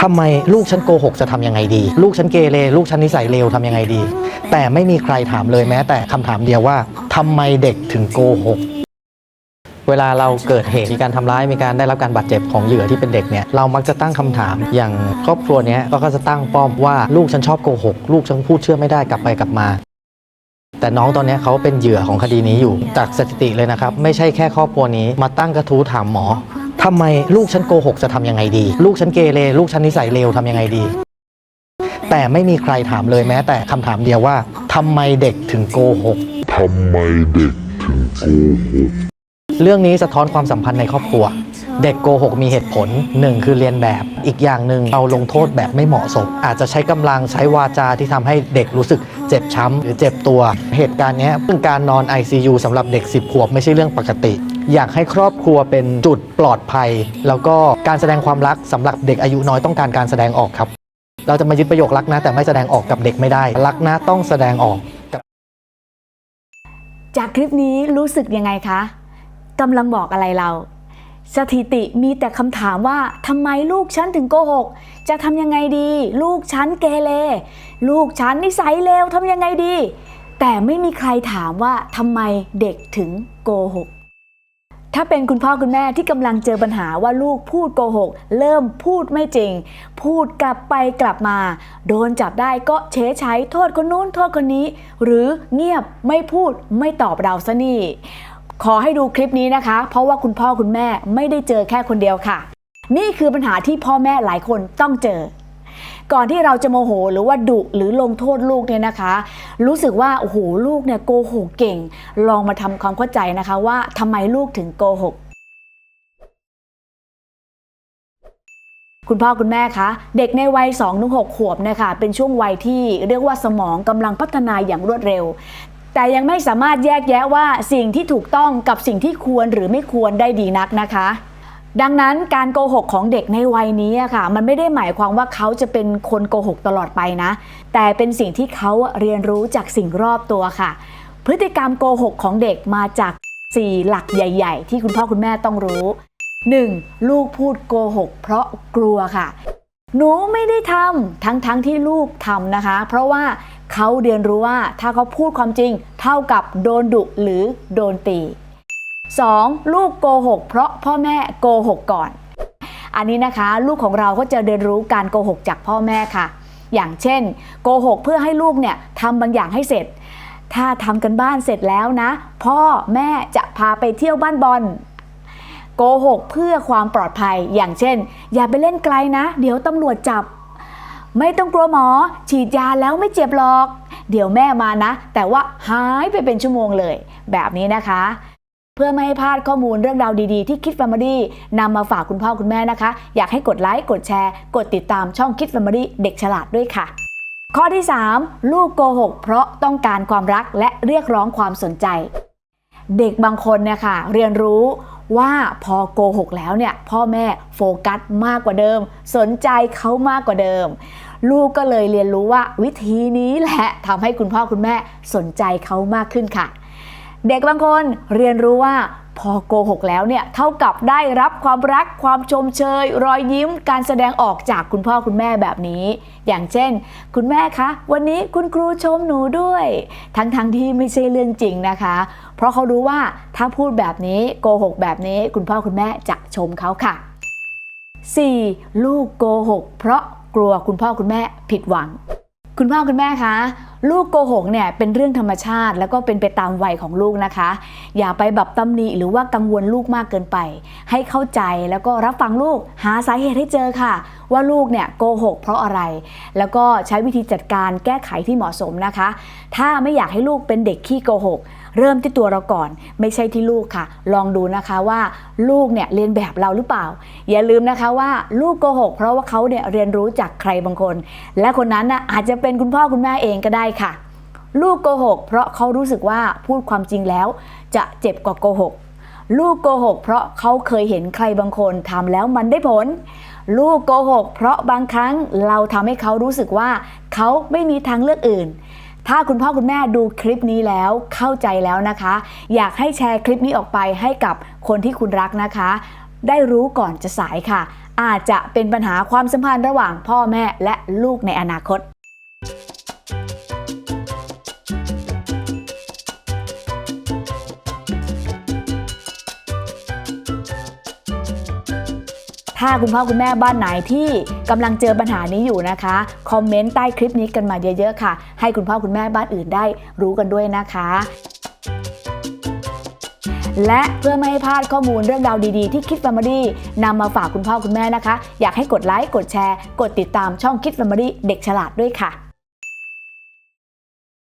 ทำไมลูกฉันโกหกจะทำยังไงดี ลูกฉันเกเรลูกฉันนิสัยเลวทำยังไงดี แต่ไม่มีใครถามเลยแม้ แต่คำถามเดียวว่าทำไมเด็กถึงโกหกเวลาเราเกิดเหตุมีการทำร้ายมีการได้รับการบาดเจ็บของเหยื่อที่เป็นเด็กเนี่ยเรามักจะตั้งคำถามอย่างครอบครัวเนี้ยก็จะตั้งป้อมว่าลูกฉันชอบโกหกลูกฉันพูดเชื่อไม่ได้กลับไปกลับมา แต่น้องตอนนี้เขาเป็นเหยื่อของคดีนี้อยู่จากสถิติเลยนะครับ ไม่ใช่แค่ครอบครัวนี้มาตั้งกระทู้ถามหมอ ทำไมลูกฉันโกหกจะทำยังไงดี ลูกฉันเกเรลูกฉันนิสัยเลวทำยังไงดี แต่ไม่มีใครถามเลยแม้ แต่คำถามเดียวว่าทำไมเด็กถึงโกหกทำไมเด็กถึงโกหกเรื่องนี้สะท้อนความสัมพันธ์ในครอบครัว เด็กโกหกมีเหตุผลหนึ่งคือเรียนแบบ อีกอย่างหนึ่งเอาลงโทษแบบไม่เหมาะสม อาจจะใช้กำลังใช้วาจาที่ทำให้เด็กรู้สึกเจ็บช้ำหรือเจ็บตัว เหตุการณ์นี้เรื่องการนอน ICU สำหรับเด็ก 10 ขวบไม่ใช่เรื่องปกติ อยากให้ครอบครัวเป็นจุดปลอดภัย แล้วก็การแสดงความรักสำหรับเด็กอายุน้อยต้องการการแสดงออกครับ เราจะมายึดประโยครักนะ แต่ไม่แสดงออกกับเด็กไม่ได้รักนะต้องแสดงออกจากคลิปนี้รู้สึกยังไงคะกำลังบอกอะไรเรา สถิติมีแต่คำถามว่าทำไมลูกฉันถึงโกหก จะทำยังไงดี ลูกฉันเกเรลูกฉันนิสัยเลวทำยังไงดี แต่ไม่มีใครถามว่าทำไมเด็กถึงโกหก ถ้าเป็นคุณพ่อคุณแม่ที่กำลังเจอปัญหาว่าลูกพูดโกหก เริ่มพูดไม่จริง พูดกลับไปกลับมา โดนจับได้ก็เฉยใช้โทษคนนู้นโทษคนนี้ หรือเงียบไม่พูดไม่ตอบเราซะนี่ ขอให้ดูคลิปนี้นะคะ เพราะว่าคุณพ่อคุณแม่ไม่ได้เจอแค่คนเดียวค่ะ นี่คือปัญหาที่พ่อแม่หลายคนต้องเจอ ก่อนที่เราจะโมโหหรือว่าดุหรือลงโทษลูกเนี่ยนะคะ รู้สึกว่าโอ้โหลูกเนี่ยโกหกเก่ง ลองมาทำความเข้าใจนะคะว่าทำไมลูกถึงโกหกคุณพ่อคุณแม่คะเด็กในวัย2-6ถึง6ขวบนะคะเป็นช่วงวัยที่เรียกว่าสมองกำลังพัฒนาอย่างรวดเร็ว แต่ยังไม่สามารถแยกแยะว่าสิ่งที่ถูกต้องกับสิ่งที่ควรหรือไม่ควรได้ดีนักนะคะ ดังนั้นการโกหกของเด็กในวัยนี้ค่ะ มันไม่ได้หมายความว่าเขาจะเป็นคนโกหกตลอดไปนะ แต่เป็นสิ่งที่เขาเรียนรู้จากสิ่งรอบตัวค่ะ พฤติกรรมโกหกของเด็กมาจาก 4 หลักใหญ่ ๆ ที่คุณพ่อคุณแม่ต้องรู้ 1. ลูกพูดโกหกเพราะกลัวค่ะ หนูไม่ได้ทำทั้งๆทที่ลูกทำนะคะ เพราะว่าเขาเรียนรู้ว่าถ้าเขาพูดความจริง เท่ากับโดนดุหรือโดนตี 2. ลูกโกหกเพราะพ่อแม่โกหกก่อน อันนี้นะคะ ลูกของเราก็จะเรียนรู้การโกหกจากพ่อแม่ค่ะ อย่างเช่น โกหกเพื่อให้ลูกเนี่ยทำบางอย่างให้เสร็จ ถ้าทำกันบ้านเสร็จแล้วนะ พ่อแม่จะพาไปเที่ยวบ้านบอล โกหกเพื่อความปลอดภัย อย่างเช่น อย่าไปเล่นไกลนะ เดี๋ยวตำรวจจับ ไม่ต้องกลัวหมอ ฉีดยาแล้วไม่เจ็บหรอก เดี๋ยวแม่มานะ แต่ว่าหายไปเป็นชั่วโมงเลย แบบนี้นะคะเพื่อไม่ให้พลาดข้อมูลเรื่องราวดีๆ ที่คิด Family นำมาฝากคุณพ่อคุณแม่นะคะ อยากให้กดไลค์กดแชร์ กดติดตามช่องคิด Family เด็กฉลาดด้วยค่ะ ข้อที่ 3 ลูกโกหกเพราะต้องการความรักและเรียกร้องความสนใจ เด็กบางคนเนี่ยค่ะเรียนรู้ว่าพอโกหกแล้วเนี่ยพ่อแม่โฟกัสมากกว่าเดิม สนใจเขามากกว่าเดิม ลูกก็เลยเรียนรู้ว่าวิธีนี้แหละทำให้คุณพ่อคุณแม่สนใจเขามากขึ้นค่ะ เด็กบางคนเรียนรู้ว่า พอโกหกแล้วเนี่ยเท่ากับได้รับความรักความชมเชย รอยยิ้มการแสดงออกจากคุณพ่อคุณแม่แบบนี้ อย่างเช่น คุณแม่คะ วันนี้คุณครูชมหนูด้วย ทั้งๆทที่ไม่ใช่เรื่องจริงนะคะ เพราะเขารู้ว่าถ้าพูดแบบนี้โกหกแบบนี้ คุณพ่อคุณแม่จะชมเขาค่ะ 4. ลูกโกหก เพราะกลัวคุณพ่อคุณแม่ผิดหวัง คุณพ่อคุณแม่คะ ลูกโกหกเนี่ยเป็นเรื่องธรรมชาติ แล้วก็เป็นไปตามวัยของลูกนะคะ อย่าไปแบบตำหนิหรือว่ากังวลลูกมากเกินไป ให้เข้าใจแล้วก็รับฟังลูกหาสาเหตุให้เจอค่ะ ว่าลูกเนี่ยโกหกเพราะอะไร แล้วก็ใช้วิธีจัดการแก้ไขที่เหมาะสมนะคะ ถ้าไม่อยากให้ลูกเป็นเด็กขี้โกหก เริ่มที่ตัวเราก่อน ไม่ใช่ที่ลูกค่ะ ลองดูนะคะว่าลูกเนี่ยเรียนแบบเราหรือเปล่า อย่าลืมนะคะว่าลูกโกหกเพราะว่าเขาเนี่ยเรียนรู้จากใครบางคน และคนนั้นน่ะอาจจะเป็นคุณพ่อคุณแม่เองก็ได้ค่ะ ลูกโกหก เพราะเขารู้สึกว่าพูดความจริงแล้ว จะเจ็บกว่าโกหกลูกโกหก เพราะเขาเคยเห็นใครบางคนทำแล้วมันได้ผล ลูกโกหก เพราะบางครั้งเราทำให้เขารู้สึกว่า เขาไม่มีทางเลือกอื่น ถ้าคุณพ่อคุณแม่ดูคลิปนี้แล้วเข้าใจแล้วนะคะ อยากให้แชร์คลิปนี้ออกไปให้กับคนที่คุณรักนะคะ ได้รู้ก่อนจะสายค่ะ อาจจะเป็นปัญหาความสัมพันธ์ระหว่างพ่อแม่และลูกในอนาคต ถ้าคุณพ่อคุณแม่บ้านไหนที่กำลังเจอปัญหานี้อยู่นะคะ คอมเมนต์ใต้คลิปนี้กันมาเยอะๆค่ะ ให้คุณพ่อคุณแม่บ้านอื่นได้รู้กันด้วยนะคะและเพื่อไม่ให้พลาดข้อมูลเรื่องราวดีๆที่คิดแฟมิลี่นำมาฝากคุณพ่อคุณแม่นะคะ อยากให้กดไลค์ กดแชร์ กดติดตามช่องคิดแฟมิลี่เด็กฉลาดด้วยค่ะ